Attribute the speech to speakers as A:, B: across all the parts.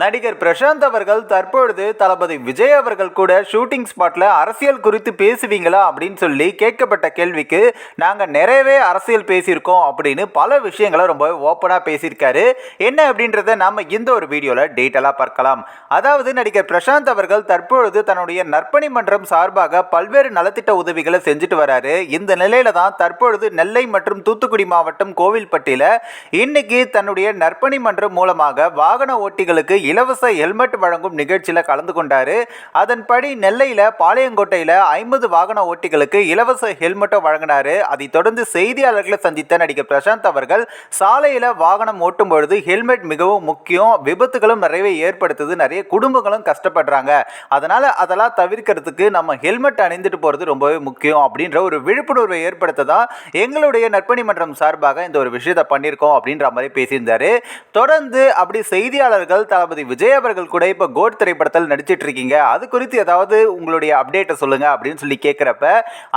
A: நடிகர் பிரசாந்த் அவர்கள் தற்பொழுது தளபதி விஜய் அவர்கள் கூட ஷூட்டிங் ஸ்பாட்ல அரசியல் குறித்து பேசுவீங்களா அப்படின்னு சொல்லி கேட்கப்பட்ட கேள்விக்கு நாங்கள் நிறையவே அரசியல் பேசியிருக்கோம் அப்படின்னு பல விஷயங்களை ரொம்ப ஓப்பனாக பேசியிருக்காரு. என்ன அப்படின்றத நாம் இந்த ஒரு வீடியோவில் டீட்டெயிலாக பார்க்கலாம். அதாவது நடிகர் பிரசாந்த் அவர்கள் தற்பொழுது தன்னுடைய நற்பணி மன்றம் சார்பாக பல்வேறு நலத்திட்ட உதவிகளை செஞ்சுட்டு வராரு. இந்த நிலையில தான் தற்பொழுது நெல்லை மற்றும் தூத்துக்குடி மாவட்டம் கோவில்பட்டியில் இன்னைக்கு தன்னுடைய நற்பணி மன்றம் மூலமாக வாகன ஓட்டிகளுக்கு இலவச ஹெல்மெட் வழங்கும் நிகழ்ச்சியில் கலந்து கொண்டார். அதன்படி நெல்லையில் பாளையங்கோட்டையில் ஐம்பது வாகன ஓட்டிகளுக்கு இலவச ஹெல்மெட்டை வழங்கினாரு. அதைத் தொடர்ந்து செய்தியாளர்களை சந்தித்த நடிகர் பிரசாந்த் அவர்கள் சாலையில் வாகனம் ஓட்டும் பொழுது ஹெல்மெட் மிகவும் முக்கியம் விபத்துகளும் நிறைய ஏற்படுத்துது நிறைய குடும்பங்களும் கஷ்டப்படுறாங்க. அதனால் அதெல்லாம் தவிர்க்கிறதுக்கு நம்ம ஹெல்மெட் அணிந்துட்டு போகிறது ரொம்பவே முக்கியம் அப்படின்ற ஒரு விழிப்புணர்வை ஏற்படுத்த தான் எங்களுடைய நற்பணி மன்றம் சார்பாக இந்த ஒரு விஷயத்தை பண்ணியிருக்கோம் அப்படின்ற மாதிரி பேசியிருந்தார். தொடர்ந்து அப்படி செய்தியாளர்கள் தளபதி விஜய் அவர்கள் கூட இப்போ கோட் திரைப்படத்தில் நடிச்சிட்டு இருக்கீங்க. அது குறித்து ஏதாவது உங்களுடைய அப்டேட்டை சொல்லுங்க அப்படின்னு சொல்லி கேட்குறப்ப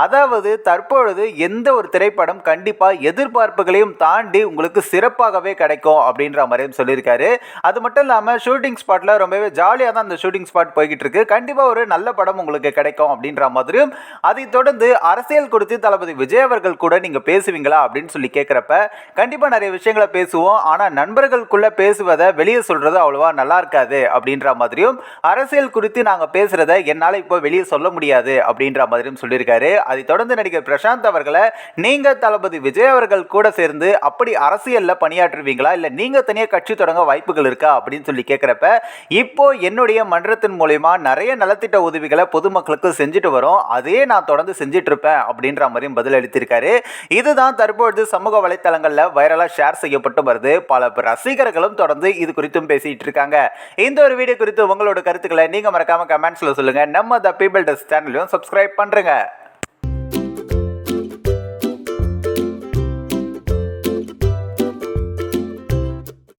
A: அதாவது தற்பொழுது எந்த ஒரு திரைப்படம் கண்டிப்பாக எதிர்பார்ப்புகளையும் தாண்டி உங்களுக்கு சிறப்பாகவே கிடைக்கும் அப்படின்ற மாதிரியும் சொல்லியிருக்காரு. அது மட்டும் இல்லாமல் ஷூட்டிங் ஸ்பாட்டில் ரொம்பவே ஜாலியாக தான் அந்த ஷூட்டிங் ஸ்பாட் போய்கிட்டு இருக்கு. கண்டிப்பாக ஒரு நல்ல படம் உங்களுக்கு கிடைக்கும் அப்படின்ற மாதிரியும் அதை தொடர்ந்து அரசியல் குறித்து தளபதி விஜய் அவர்கள் கூட நீங்கள் பேசுவீங்களா அப்படின்னு சொல்லி கேட்குறப்ப கண்டிப்பாக நிறைய விஷயங்களை பேசுவோம். ஆனால் நண்பர்களுக்குள்ளே பேசுவதை வெளியே சொல்கிறது அவ்வளோவா நல்லா இருக்காது அப்படின்ற மாதிரியும் அரசியல் குறித்து நாங்கள் பேசுகிறத என்னால் இப்போ வெளியே சொல்ல முடியாது அப்படின்ற மாதிரியும் சொல்லியிருக்காரு. அதை தொடர்ந்து நடிகர் பிரசாந்த் அவர்களை நீங்கள் தளபதி விஜய் அவர்கள் கூட சேர்ந்து அப்படி அரசியலில் பணியாற்றுவீங்களா? இல்லை நீங்கள் தனியாக கட்சி தொடங்க வாய்ப்புகள் இருக்கா? அப்படின்னு சொல்லி கேட்குறப்ப இப்போ என்னுடைய மன்றத்தின் மூலயமா நிறைய நலத்திட்ட உதவிகளை பொதுமக்களுக்கு செஞ்சுட்டு வரோம். அதே நான் தொடர்ந்து செஞ்சுட்டு இருப்பேன் அப்படின்ற மாதிரியும் பதில் அளித்திருக்காரு. இதுதான் தற்பொழுது சமூக வலைத்தளங்களில் வைரலாக ஷேர் செய்யப்பட்டு வருது. பல ரசிகர்களும் தொடர்ந்து இது குறித்தும் பேசிகிட்டு இருக்காங்க. இந்த ஒரு வீடியோ குறித்து உங்களோட கருத்துக்களை நீங்க மறக்காம கமெண்ட்ஸ்ல சொல்லுங்க. நம்ம த பீபிள் டெஸ்ட் சேனலையும் சப்ஸ்கிரைப் பண்ணுறேங்க